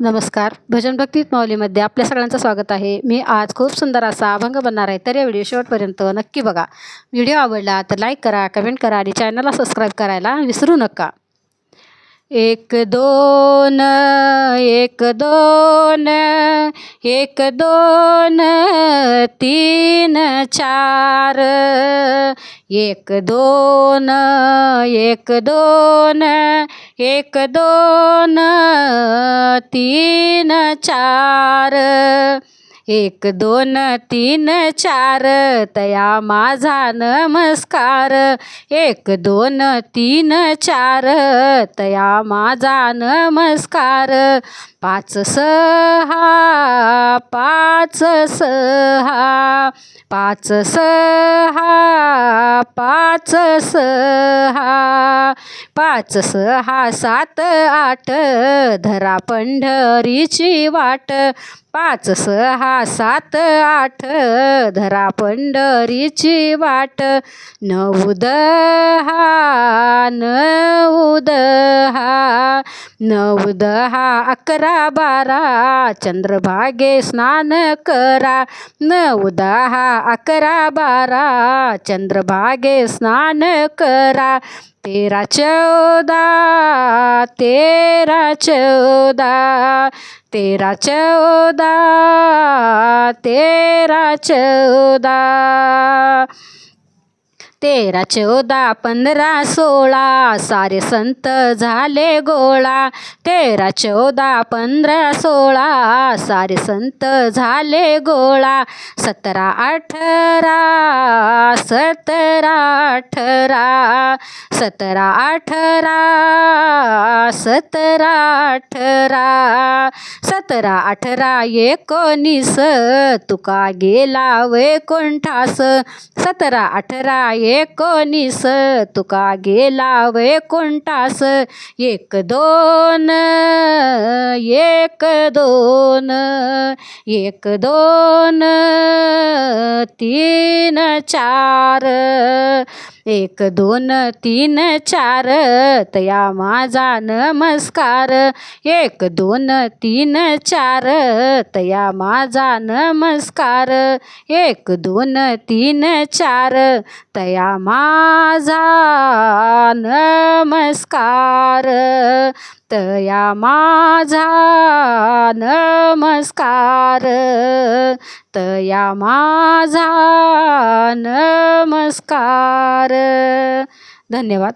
नमस्कार. भजन भक्तीत माऊलीमध्ये आपल्या सगळ्यांचं स्वागत आहे. मी आज खूप सुंदर असा अभंग बनणार आहे तर या व्हिडिओ शेवटपर्यंत नक्की बघा. व्हिडिओ आवडला तर लाईक करा कमेंट करा आणि चॅनलला सबस्क्राईब करायला विसरू नका. एक दोन एक दोन एक दोन तीन चार एक दोन एक दोन एक दोन तीन चार. एक दोन तीन चार. तया माझा नमस्कार. एक दोन तीन चार. तया माझा नमस्कार. पाच सहा. पाच सहा. पाच सहा. पाच सहा. पाच सहा सात आठ धरा पंढरीची वाट. पाच सहा सात आठ धरा पंढरीची वाट. नऊ दहा नऊ दहा नऊ दहा अकरा बारा चंद्रभागे स्नान करा. नऊ दहा अकरा बारा चंद्रभागे स्नान करा. तेरा चौदा तेरा चौदा तेरा चौदा तेरा चौदा. तेरा चौदा पंधरा सोळा सारे संत झाले गोळा. तेरा चौदा पंधरा सोळा सारे संत झाले गोळा. सतरा अठरा सतरा अठरा सतरा अठरा सतरा अठरा सतरा अठरा एकोणीस तुका गेला वैकुंठास सतरा अठरा एकोणीस तुका गेला वैकुंठास एक दोन एक दोन एक दोन तीन चार एक दोन तीन चार तया माझा नमस्कार. एक दोन तीन चार तया माझा नमस्कार. एक दोन तीन चार तया माझा नमस्कार. तया माझा नमस्कार. तया माझा नमस्कार. धन्यवाद.